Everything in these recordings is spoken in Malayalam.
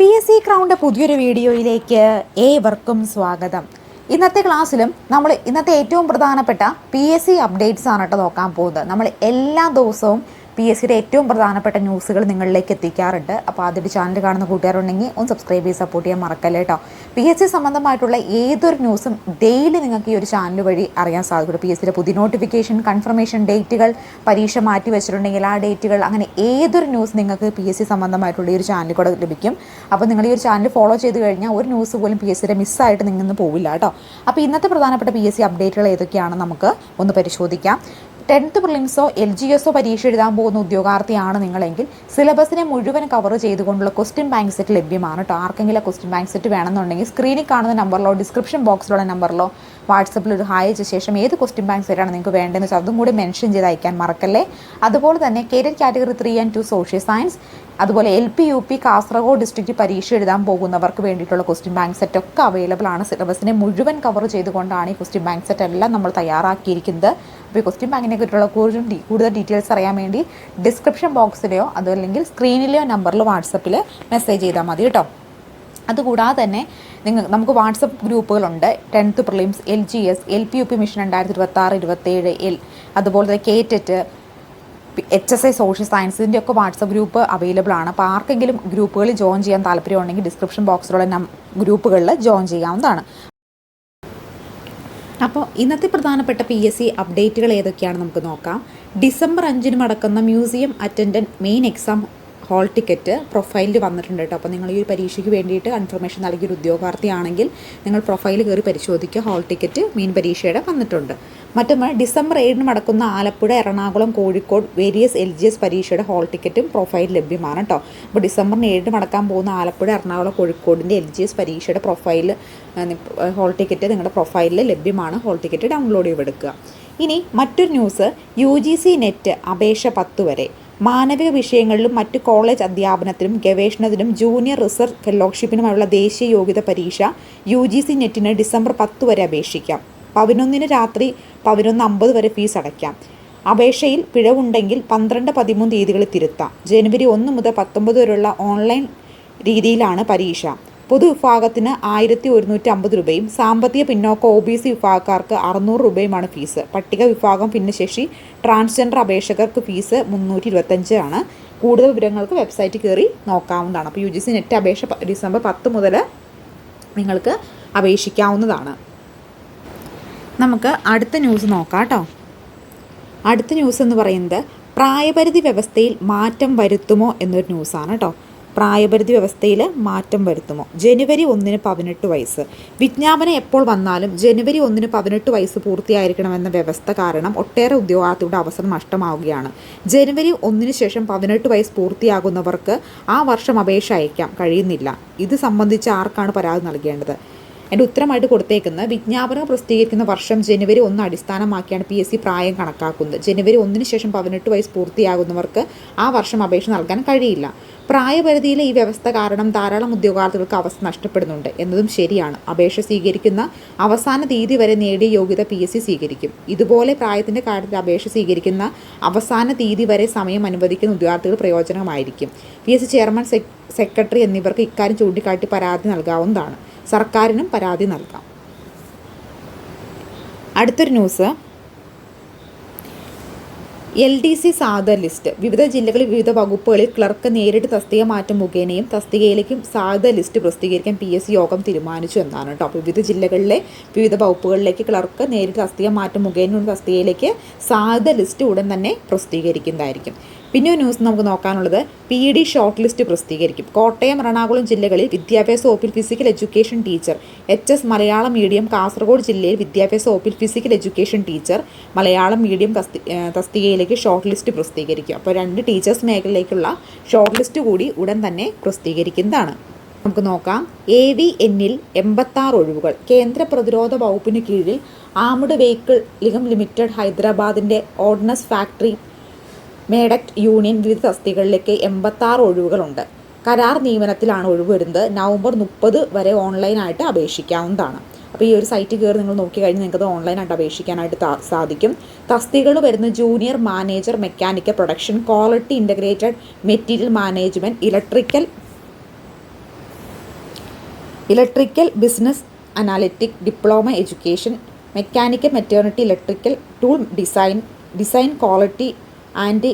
പി എസ് സി ക്രൗണ്ട് പുതിയൊരു വീഡിയോയിലേക്ക് ഏവർക്കും സ്വാഗതം. ഇന്നത്തെ ക്ലാസ്സിലും നമ്മൾ ഇന്നത്തെ ഏറ്റവും പ്രധാനപ്പെട്ട പി എസ് സി അപ്ഡേറ്റ്സ് ആണ് കേട്ടോ നോക്കാൻ പോകുന്നത്. നമ്മൾ എല്ലാ ദിവസവും പി എസ് സിയുടെ ഏറ്റവും പ്രധാനപ്പെട്ട ന്യൂസുകൾ നിങ്ങളിലേക്ക് എത്തിക്കാറുണ്ട്. അപ്പോൾ ആദ്യമായിട്ട് ചാനൽ കാണുന്ന കൂട്ടുകാരുണ്ടെങ്കിൽ ഒന്ന് സബ്സ്ക്രൈബ് ചെയ്ത് സപ്പോർട്ട് ചെയ്യാൻ മറക്കല്ലേ കേട്ടോ. പി എസ് സി സംബന്ധമായിട്ടുള്ള ഏതൊരു ന്യൂസും ഡെയിലി നിങ്ങൾക്ക് ഈ ഒരു ചാനൽ വഴി അറിയാൻ സാധിക്കും. പി എസ് സിയുടെ പുതിയ നോട്ടിഫിക്കേഷൻ കൺഫർമേഷൻ ഡേറ്റുകൾ പരീക്ഷ മാറ്റി വെച്ചിട്ടുണ്ടെങ്കിൽ ആ ഡേറ്റുകൾ അങ്ങനെ ഏതൊരു ന്യൂസ് നിങ്ങൾക്ക് പി എസ് സി സംബന്ധമായിട്ടുള്ള ഈ ഒരു ചാനൽ കൂടെ ലഭിക്കും. അപ്പോൾ നിങ്ങൾ ഈ ഒരു ചാനൽ ഫോളോ ചെയ്ത് കഴിഞ്ഞാൽ ഒരു ന്യൂസ് പോലും പി എസ് സിയുടെ മിസ്സായിട്ട് നിങ്ങൾ പോവില്ല കേട്ടോ. അപ്പോൾ ഇന്നത്തെ പ്രധാനപ്പെട്ട പി എസ് സി അപ്ഡേറ്റുകൾ ഏതൊക്കെയാണ് നമുക്ക് ഒന്ന് പരിശോധിക്കാം. ടെൻത്ത് പ്രിലിംസോ എൽ ജി എസോ പരീക്ഷ എഴുതാൻ പോകുന്ന ഉദ്യോഗാർത്ഥിയാണ് നിങ്ങളെങ്കിൽ സിലബസിനെ മുഴുവൻ കവർ ചെയ്തുകൊണ്ടുള്ള ക്വസ്റ്റ്യൻ ബാങ്ക് സെറ്റ് ലഭ്യമാണ് കേട്ടോ ആർക്കെങ്കിലും ക്വസ്റ്റ്യൻ ബാങ്ക് സെറ്റ് വേണമെന്നുണ്ടെങ്കിൽ സ്ക്രീനിൽ കാണുന്ന നമ്പറിലോ ഡിസ്ക്രിപ്ഷൻ ബോക്സിലുള്ള നമ്പറിലോ വാട്സപ്പിൽ ഒരു ഹായ് അയച്ച ശേഷം ഏത് ക്വസ്റ്റ്യൻ ബാങ്ക് സെറ്റാണ് നിങ്ങൾക്ക് വേണ്ടതെന്ന് വെച്ചാൽ അതും കൂടി മെൻഷൻ ചെയ്ത് അയക്കാൻ മറക്കല്ലേ? അതുപോലെ തന്നെ carrot category three and two social science അതുപോലെ L P U P Kasaragod district പരീക്ഷ എഴുതാൻ പോകുന്നവർക്ക് വേണ്ടിയിട്ടുള്ള ക്വസ്റ്റ്യൻ ബാങ്ക് സെറ്റ് ഒക്കെ അവൈലബിൾ ആണ്. സിലബസിനെ മുഴുവൻ കവർ ചെയ്തുകൊണ്ടാണ് ഈ ക്വസ്റ്റ്യൻ ബാങ്ക് സെറ്റ് എല്ലാം നമ്മൾ തയ്യാറാക്കിയിരിക്കുന്നത്. അപ്പോൾ ഈ ക്വസ്റ്റ്യൻ ബാങ്കിനെ കുറിച്ചുള്ള കൂടുതൽ കൂടുതൽ ഡീറ്റെയിൽസ് അറിയാൻ വേണ്ടി ഡിസ്ക്രിപ്ഷൻ ബോക്സിലെയോ അതല്ലെങ്കിൽ സ്ക്രീനിലെയോ നമ്പറിൽ വാട്സപ്പിൽ മെസ്സേജ് ചെയ്താൽ മതി കേട്ടോ. അതുകൂടാതെ തന്നെ നിങ്ങൾ നമുക്ക് WhatsApp ഗ്രൂപ്പുകളുണ്ട്. Tenth prelims L G S L P U P mission രണ്ടായിരത്തി ഇരുപത്തി ആറ് ഇരുപത്തേഴ് എൽ അതുപോലെ തന്നെ K TET H S I social സയൻസിന്റെ ഒക്കെ വാട്സപ്പ് ഗ്രൂപ്പ് അവൈലബിൾ ആണ്. അപ്പോൾ ആർക്കെങ്കിലും ഗ്രൂപ്പുകളിൽ ജോയിൻ ചെയ്യാൻ താല്പര്യമുണ്ടെങ്കിൽ ഡിസ്ക്രിപ്ഷൻ ബോക്സിലുള്ള നം ഗ്രൂപ്പുകളിൽ ജോയിൻ ചെയ്യാവുന്നതാണ്. അപ്പോൾ ഇന്നത്തെ പ്രധാനപ്പെട്ട പി എസ് സി അപ്ഡേറ്റുകൾ ഏതൊക്കെയാണ് നമുക്ക് നോക്കാം. ഡിസംബർ അഞ്ചിന് നടക്കുന്ന museum attendant main exam hall ticket പ്രൊഫൈലിൽ വന്നിട്ടുണ്ട് കേട്ടോ അപ്പോൾ നിങ്ങൾ ഈ ഒരു പരീക്ഷയ്ക്ക് വേണ്ടിയിട്ട് കൺഫർമേഷൻ നൽകിയൊരു ഉദ്യോഗാർത്ഥിയാണെങ്കിൽ നിങ്ങൾ പ്രൊഫൈൽ കയറി പരിശോധിക്കുക. ഹോൾ ടിക്കറ്റ് മെയിൻ പരീക്ഷയുടെ വന്നിട്ടുണ്ട്. മറ്റൊന്ന് ഡിസംബർ ഏഴിന് നടക്കുന്ന Alappuzha Ernakulam Kozhikode various L G S പരീക്ഷയുടെ ഹാൾ ടിക്കറ്റും പ്രൊഫൈൽ ലഭ്യമാണ് കേട്ടോ അപ്പോൾ ഡിസംബറിന് ഏഴിന് നടക്കാൻ പോകുന്ന ആലപ്പുഴ എറണാകുളം കോഴിക്കോടിന്റെ എൽ ജി എസ് പരീക്ഷയുടെ പ്രൊഫൈൽ ഹാൾ ടിക്കറ്റ് നിങ്ങളുടെ പ്രൊഫൈലിൽ ലഭ്യമാണ്. ഹാൾ ടിക്കറ്റ് ഡൗൺലോഡ് ചെയ്തെടുക്കുക. ഇനി മറ്റൊരു news U G C NET അപേക്ഷ പത്ത് വരെ. മാനവിക വിഷയങ്ങളിലും മറ്റ് കോളേജ് അധ്യാപനത്തിനും ഗവേഷണത്തിനും ജൂനിയർ റിസർച്ച് ഫെലോഷിപ്പിനുമായുള്ള ദേശീയ യോഗ്യത പരീക്ഷ യു ജി സി നെറ്റിന് ഡിസംബർ പത്ത് വരെ അപേക്ഷിക്കാം. പതിനൊന്നിന് രാത്രി പതിനൊന്ന് അമ്പത് വരെ ഫീസ് അടയ്ക്കാം. അപേക്ഷയിൽ പിഴവുണ്ടെങ്കിൽ പന്ത്രണ്ട് പതിമൂന്ന് തീയതികളിൽ തിരുത്താം. ജനുവരി ഒന്ന് മുതൽ പത്തൊമ്പത് വരെയുള്ള ഓൺലൈൻ രീതിയിലാണ് പരീക്ഷ. പൊതുവിഭാഗത്തിന് ആയിരത്തി ഒരുന്നൂറ്റി അമ്പത് രൂപയും സാമ്പത്തിക പിന്നോക്ക ഒ ബി സി വിഭാഗക്കാർക്ക് അറുന്നൂറ് രൂപയുമാണ് ഫീസ് പട്ടിക വിഭാഗം ഭിന്നശേഷി ട്രാൻസ്ജെൻഡർ അപേക്ഷകർക്ക് ഫീസ് മുന്നൂറ്റി ഇരുപത്തഞ്ച് ആണ്. കൂടുതൽ വിവരങ്ങൾക്ക് വെബ്സൈറ്റ് കയറി നോക്കാവുന്നതാണ്. അപ്പോൾ യു ജി സി നെറ്റ് അപേക്ഷ ഡിസംബർ പത്ത് മുതൽ നിങ്ങൾക്ക് അപേക്ഷിക്കാവുന്നതാണ്. നമുക്ക് അടുത്ത ന്യൂസ് നോക്കാം കേട്ടോ അടുത്ത ന്യൂസ് എന്ന് പറയുന്നത് പ്രായപരിധി വ്യവസ്ഥയിൽ മാറ്റം വരുത്തുമോ എന്നൊരു ന്യൂസാണ് കേട്ടോ പ്രായപരിധി വ്യവസ്ഥയിൽ മാറ്റം വരുത്തുമോ? ജനുവരി ഒന്നിന് പതിനെട്ട് വയസ്സ്. വിജ്ഞാപനം എപ്പോൾ വന്നാലും ജനുവരി ഒന്നിന് പതിനെട്ട് വയസ്സ് പൂർത്തിയായിരിക്കണമെന്ന വ്യവസ്ഥ കാരണം ഒട്ടേറെ ഉദ്യോഗാർത്ഥിയുടെ അവസരം നഷ്ടമാവുകയാണ്. ജനുവരി ഒന്നിന് ശേഷം പതിനെട്ട് വയസ്സ് പൂർത്തിയാകുന്നവർക്ക് ആ വർഷം അപേക്ഷ അയക്കാം കഴിയുന്നില്ല. ഇത് സംബന്ധിച്ച് ആർക്കാണ് പരാതി നൽകേണ്ടത്? എന്റെ ഉത്തരമായിട്ട് കൊടുത്തേക്കുന്നത് വിജ്ഞാപനം പ്രസിദ്ധീകരിക്കുന്ന വർഷം ജനുവരി ഒന്ന് അടിസ്ഥാനമാക്കിയാണ് പി എസ് സി പ്രായം കണക്കാക്കുന്നത്. ജനുവരി ഒന്നിന് ശേഷം പതിനെട്ട് വയസ്സ് പൂർത്തിയാകുന്നവർക്ക് ആ വർഷം അപേക്ഷ നൽകാൻ കഴിയില്ല. പ്രായപരിധിയിലെ ഈ വ്യവസ്ഥ കാരണം ധാരാളം ഉദ്യോഗാർത്ഥികൾക്ക് അവസ്ഥ നഷ്ടപ്പെടുന്നുണ്ട് എന്നതും ശരിയാണ്. അപേക്ഷ സ്വീകരിക്കുന്ന അവസാന തീയതി വരെ നേടിയ യോഗ്യത പി എസ് സി സ്വീകരിക്കും. ഇതുപോലെ പ്രായത്തിന്റെ കാര്യത്തിൽ അപേക്ഷ സ്വീകരിക്കുന്ന അവസാന തീയതി വരെ സമയം അനുവദിക്കുന്ന ഉദ്യോഗാർത്ഥികൾ പ്രയോജനമായിരിക്കും. P S C chairman secretary എന്നിവർക്ക് ഇക്കാര്യം ചൂണ്ടിക്കാട്ടി പരാതി നൽകാവുന്നതാണ്. സർക്കാരിനും പരാതി നൽകാം. അടുത്തൊരു ന്യൂസ്. എൽ ഡി സി സാധ ലിസ്റ്റ്. വിവിധ ജില്ലകളിൽ വിവിധ വകുപ്പുകളിൽ ക്ലർക്ക് നേരിട്ട് തസ്തിക മാറ്റം മുഖേനയും തസ്തികയിലേക്കും സാധ ലിസ്റ്റ് പ്രസിദ്ധീകരിക്കാൻ പി എസ് സി യോഗം തീരുമാനിച്ചു എന്നാണ് കേട്ടോ. വിവിധ ജില്ലകളിലെ വിവിധ വകുപ്പുകളിലേക്ക് ക്ലർക്ക് നേരിട്ട് തസ്തിക മാറ്റം മുഖേനയുള്ള തസ്തികയിലേക്ക് സാധ ലിസ്റ്റ് ഉടൻ തന്നെ പ്രസിദ്ധീകരിക്കുന്നതായിരിക്കും. പിന്നെ ന്യൂസ് നമുക്ക് നോക്കാനുള്ളത് പി ഡി ഷോർട്ട് ലിസ്റ്റ് പ്രസിദ്ധീകരിക്കും. കോട്ടയം എറണാകുളം ജില്ലകളിൽ വിദ്യാഭ്യാസ വകുപ്പിൽ physical education teacher H S Malayalam medium Kasaragod ജില്ലയിൽ വിദ്യാഭ്യാസ വകുപ്പിൽ physical education teacher Malayalam medium തസ്തി തസ്തികയിലേക്ക് ഷോർട്ട് ലിസ്റ്റ് പ്രസിദ്ധീകരിക്കും. അപ്പോൾ രണ്ട് ടീച്ചേഴ്സ് മേഖലയിലേക്കുള്ള ഷോർട്ട് ലിസ്റ്റ് കൂടി ഉടൻ തന്നെ പ്രസിദ്ധീകരിക്കുന്നതാണ്. നമുക്ക് നോക്കാം. എ വി എന്നിൽ എൺപത്താറ് ഒഴിവുകൾ. കേന്ദ്ര പ്രതിരോധ വകുപ്പിന് കീഴിൽ ആമുഡ് വെഹിക്കിൾ ലിഗം ലിമിറ്റഡ് ഹൈദരാബാദിന്റെ ഓർഡിനൻസ് ഫാക്ടറി മേഡക്ട് യൂണിയൻ വിവിധ തസ്തികളിലേക്ക് എൺപത്താറ് ഒഴിവുകളുണ്ട്. കരാർ നിയമനത്തിലാണ് ഒഴിവ് വരുന്നത് നവംബർ മുപ്പത് വരെ ഓൺലൈനായിട്ട് അപേക്ഷിക്കാവുന്നതാണ്. അപ്പോൾ ഈ ഒരു സൈറ്റ് കയറി നിങ്ങൾ നോക്കിക്കഴിഞ്ഞാൽ കഴിഞ്ഞാൽ നിങ്ങൾക്ക് ഓൺലൈനായിട്ട് അപേക്ഷിക്കാനായിട്ട് സാധിക്കും. തസ്തികൾ വരുന്ന junior manager mechanical production quality integrated material management electrical electrical business analytic diploma education mechanical maternity electrical tool design design quality and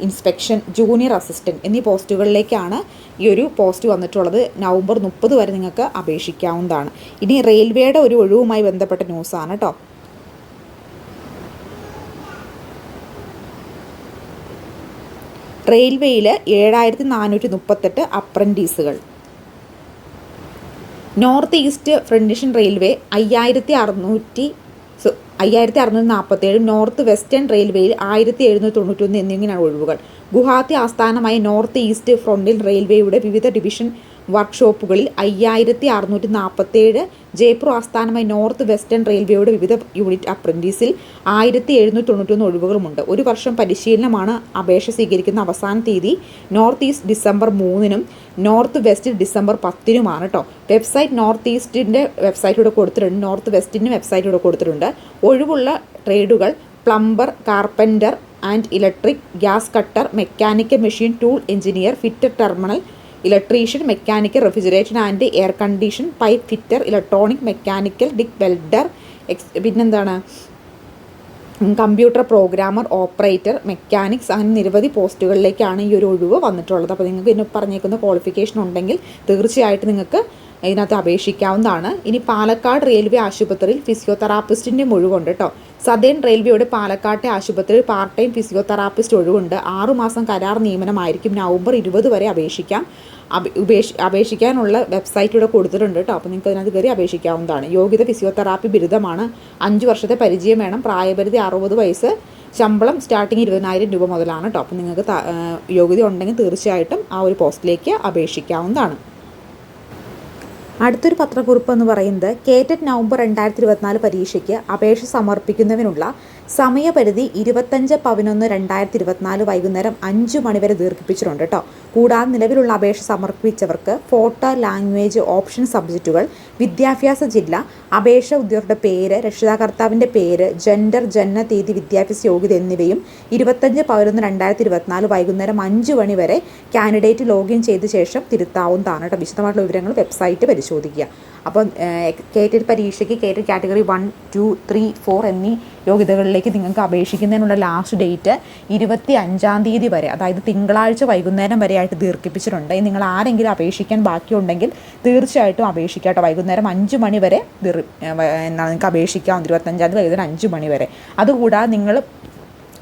inspection junior assistant എന്നീ പോസ്റ്റുകളിലേക്കാണ് ഈ ഒരു പോസ്റ്റ് വന്നിട്ടുള്ളത്. നവംബർ മുപ്പത് വരെ നിങ്ങൾക്ക് അപേക്ഷിക്കാവുന്നതാണ്. ഇനി റെയിൽവേയുടെ ഒരു ഒഴിവുമായി ബന്ധപ്പെട്ട ന്യൂസാണ് കേട്ടോ റെയിൽവേയിൽ ഏഴായിരത്തി നാനൂറ്റി മുപ്പത്തെട്ട് അപ്രന്റീസുകൾ നോർത്ത് ഈസ്റ്റ് ഫ്രണ്ടിഷൻ റെയിൽവേ അയ്യായിരത്തി അറുന്നൂറ്റി അയ്യായിരത്തി അറുന്നൂറ്റി നാൽപ്പത്തേഴ് നോർത്ത് വെസ്റ്റേൺ റെയിൽവേയിൽ ആയിരത്തി എഴുന്നൂറ്റി തൊണ്ണൂറ്റൊന്ന് എന്നിങ്ങനെയാണ് ഒഴിവുകൾ. ഗുവാഹത്തി ആസ്ഥാനമായ നോർത്ത് ഈസ്റ്റ് ഫ്രണ്ടിൽ റെയിൽവേയുടെ വിവിധ ഡിവിഷൻ വർക്ക്ഷോപ്പുകളിൽ അയ്യായിരത്തി അറുന്നൂറ്റി നാൽപ്പത്തേഴ് ജയ്പൂർ ആസ്ഥാനമായി നോർത്ത് വെസ്റ്റേൺ റെയിൽവേയുടെ വിവിധ യൂണിറ്റ് അപ്രന്റീസിൽ ആയിരത്തി എഴുന്നൂറ്റി തൊണ്ണൂറ്റൊന്ന് ഒഴിവുകളുമുണ്ട്. ഒരു വർഷം പരിശീലനമാണ് അപേക്ഷ സ്വീകരിക്കുന്ന അവസാന തീയതി നോർത്ത് ഈസ്റ്റ് ഡിസംബർ മൂന്നിനും നോർത്ത് വെസ്റ്റ് ഡിസംബർ പത്തിനുമാണ് കേട്ടോ വെബ്സൈറ്റ് നോർത്ത് ഈസ്റ്റിന്റെ വെബ്സൈറ്റിലൂടെ കൊടുത്തിട്ടുണ്ട്. നോർത്ത് വെസ്റ്റിന്റെ വെബ്സൈറ്റിലൂടെ കൊടുത്തിട്ടുണ്ട്. ഒഴിവുള്ള ട്രേഡുകൾ plumber carpenter and electric gas cutter mechanical machine tool engineer fitter terminal electrician mechanical refrigeration and air condition pipe fitter electronic mechanical ഡിക് welder എക്സ് പിന്നെന്താണ്? കമ്പ്യൂട്ടർ പ്രോഗ്രാമർ ഓപ്പറേറ്റർ മെക്കാനിക്സ് അങ്ങനെ നിരവധി പോസ്റ്റുകളിലേക്കാണ് ഈ ഒരു ഒഴിവ് വന്നിട്ടുള്ളത്. അപ്പോൾ നിങ്ങൾക്ക് ഇതിന് പറഞ്ഞേക്കുന്ന ക്വാളിഫിക്കേഷൻ ഉണ്ടെങ്കിൽ തീർച്ചയായിട്ടും നിങ്ങൾക്ക് ഇതിനകത്ത് അപേക്ഷിക്കാവുന്നതാണ്. ഇനി പാലക്കാട് റെയിൽവേ ആശുപത്രിയിൽ ഫിസിയോതെറാപ്പിസ്റ്റിന്റെ ഒഴിവുണ്ട് കേട്ടോ സദേൺ റെയിൽവേയുടെ പാലക്കാട്ടെ ആശുപത്രിയിൽ പാർട്ട് ടൈം ഫിസിയോതെറാപ്പിസ്റ്റ് ഒഴിവുണ്ട്. ആറുമാസം കരാർ നിയമനമായിരിക്കും. നവംബർ ഇരുപത് വരെ അപേക്ഷിക്കാം. അപേക്ഷ അപേക്ഷിക്കാനുള്ള വെബ്സൈറ്റ് ഇവിടെ കൊടുത്തിട്ടുണ്ട് കേട്ടോ അപ്പോൾ നിങ്ങൾക്ക് അതിനകത്ത് കയറി അപേക്ഷിക്കാവുന്നതാണ്. യോഗ്യത ഫിസിയോതെറാപ്പി ബിരുദമാണ്. അഞ്ച് വർഷത്തെ പരിചയം വേണം. പ്രായപരിധി അറുപത് വയസ്സ്. ശമ്പളം സ്റ്റാർട്ടിങ് ഇരുപതിനായിരം രൂപ മുതലാണ് കേട്ടോ അപ്പോൾ നിങ്ങൾക്ക് യോഗ്യത ഉണ്ടെങ്കിൽ തീർച്ചയായിട്ടും ആ ഒരു പോസ്റ്റിലേക്ക് അപേക്ഷിക്കാവുന്നതാണ്. അടുത്തൊരു പത്രക്കുറിപ്പ് എന്ന് പറയുന്നത് കേറ്റഡ് നവംബർ രണ്ടായിരത്തി ഇരുപത്തിനാല് പരീക്ഷയ്ക്ക് അപേക്ഷ സമർപ്പിക്കുന്നതിനുള്ള സമയപരിധി ഇരുപത്തഞ്ച് പതിനൊന്ന് രണ്ടായിരത്തി ഇരുപത്തിനാല് വൈകുന്നേരം അഞ്ച് മണിവരെ ദീർഘിപ്പിച്ചിട്ടുണ്ട് കേട്ടോ കൂടാതെ നിലവിലുള്ള അപേക്ഷ സമർപ്പിച്ചവർക്ക് ഫോട്ടോ ലാംഗ്വേജ് ഓപ്ഷൻ സബ്ജക്റ്റുകൾ വിദ്യാഭ്യാസ ജില്ല അപേക്ഷ ഉദ്യോഗസ്ഥരുടെ പേര് രക്ഷിതാകർത്താവിന്റെ പേര് ജെൻഡർ ജനന തീയതി വിദ്യാഭ്യാസ യോഗ്യത എന്നിവയും ഇരുപത്തഞ്ച് പതിനൊന്ന് രണ്ടായിരത്തി ഇരുപത്തിനാല് വൈകുന്നേരം അഞ്ച് മണി വരെ കാൻഡിഡേറ്റ് ലോഗിൻ ചെയ്ത ശേഷം തിരുത്താവുന്നതാണ് കേട്ടോ വിശദമായിട്ടുള്ള വിവരങ്ങൾ വെബ്സൈറ്റ് പരിശോധിക്കുക. അപ്പം കേറ്റഡ് പരീക്ഷയ്ക്ക് K TET category one two three four എന്നീ യോഗ്യതകളിലേക്ക് നിങ്ങൾക്ക് അപേക്ഷിക്കുന്നതിനുള്ള ലാസ്റ്റ് ഡേറ്റ് ഇരുപത്തി അഞ്ചാം തീയതി വരെ അതായത് തിങ്കളാഴ്ച വൈകുന്നേരം വരെ ആയിട്ട് ദീർഘിപ്പിച്ചിട്ടുണ്ട് നിങ്ങൾ ആരെങ്കിലും അപേക്ഷിക്കാൻ ബാക്കിയുണ്ടെങ്കിൽ തീർച്ചയായിട്ടും അപേക്ഷിക്കാം വൈകുന്നേരം അഞ്ച് മണി വരെ എന്നാൽ നിങ്ങൾക്ക് അപേക്ഷിക്കാം. ഇരുപത്തഞ്ചാം തീയതി വൈകുന്നേരം അഞ്ച് മണി വരെ. അതുകൂടാതെ നിങ്ങൾ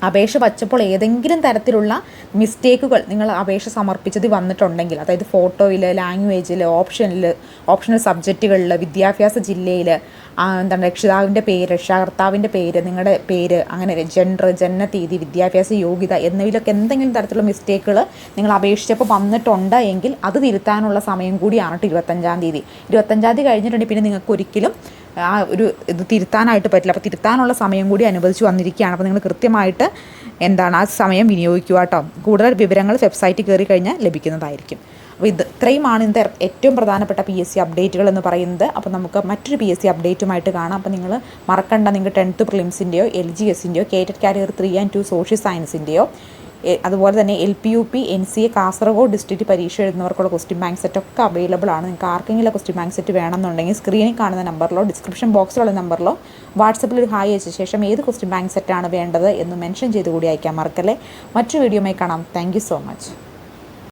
അപേക്ഷ വച്ചപ്പോൾ ഏതെങ്കിലും തരത്തിലുള്ള മിസ്റ്റേക്കുകൾ നിങ്ങൾ അപേക്ഷ സമർപ്പിച്ചത് വന്നിട്ടുണ്ടെങ്കിൽ അതായത് ഫോട്ടോയിൽ ലാംഗ്വേജിൽ ഓപ്ഷനിൽ ഓപ്ഷണൽ സബ്ജക്റ്റുകളിൽ വിദ്യാഭ്യാസ ജില്ലയിൽ എന്താണ് രക്ഷിതാവിന്റെ പേര് രക്ഷാകർത്താവിന്റെ പേര് നിങ്ങളുടെ പേര് അങ്ങനെ ജെൻഡർ ജനന തീയതി വിദ്യാഭ്യാസ യോഗ്യത എന്നിവയിലൊക്കെ എന്തെങ്കിലും തരത്തിലുള്ള മിസ്റ്റേക്കുകൾ നിങ്ങൾ അപേക്ഷിച്ചപ്പോൾ വന്നിട്ടുണ്ട് എങ്കിൽ അത് തിരുത്താനുള്ള സമയം കൂടിയാണ് ഇരുപത്തഞ്ചാം തീയതി. ഇരുപത്തഞ്ചാം തീയതി കഴിഞ്ഞിട്ടുണ്ടെങ്കിൽ പിന്നെ നിങ്ങൾക്ക് ഒരിക്കലും ആ ഒരു ഇത് തിരുത്താനായിട്ട് പറ്റില്ല. അപ്പോൾ തിരുത്താനുള്ള സമയം കൂടി അനുവദിച്ച് വന്നിരിക്കുകയാണ്. അപ്പോൾ നിങ്ങൾ കൃത്യമായിട്ട് എന്താണ് ആ സമയം വിനിയോഗിക്കുക കേട്ടോ കൂടുതൽ വിവരങ്ങൾ വെബ്സൈറ്റിൽ കയറി കഴിഞ്ഞാൽ ലഭിക്കുന്നതായിരിക്കും. അപ്പോൾ ഇത് ഇത്രയുമാണ് ഇന്നത്തെ ഏറ്റവും പ്രധാനപ്പെട്ട പി എസ് സി അപ്ഡേറ്റുകൾ എന്ന് പറയുന്നത്. അപ്പോൾ നമുക്ക് മറ്റൊരു പി എസ് സി അപ്ഡേറ്റുമായിട്ട് കാണാം. അപ്പോൾ നിങ്ങൾ മറക്കണ്ട നിങ്ങൾ ടെൻത്ത് പ്രിലിംസിന്റെയോ L G എസിന്റെയോ K TET career three and two social സയൻസിന്റെയോ അതുപോലെ തന്നെ L P U P N C A Kasaragod district പരീക്ഷ എഴുതുന്നവർക്കുള്ള ക്വസ്റ്റ്യൻ ബാങ്ക് സെറ്റ് ഒക്കെ അവൈലബിൾ ആണ്. നിങ്ങൾക്ക് ആർക്കെങ്കിലും ക്വസ്റ്റ്യൻ ബാങ്ക് സെറ്റ് വേണമെന്നുണ്ടെങ്കിൽ സ്ക്രീനിൽ കാണുന്ന നമ്പറിലോ ഡിസ്ക്രിപ്ഷൻ ബോക്സിലുള്ള നമ്പറിലോ വാട്സപ്പിൽ ഒരു ഹായ് അയച്ച ശേഷം ഏത് ക്വസ്റ്റ്യൻ ബാങ്ക് സെറ്റാണ് വേണ്ടത് എന്ന് മെൻഷൻ ചെയ്ത് കൂടി അയക്കാൻ മറക്കല്ലേ? മറ്റു വീഡിയോയുമായി കാണാം. Thank so much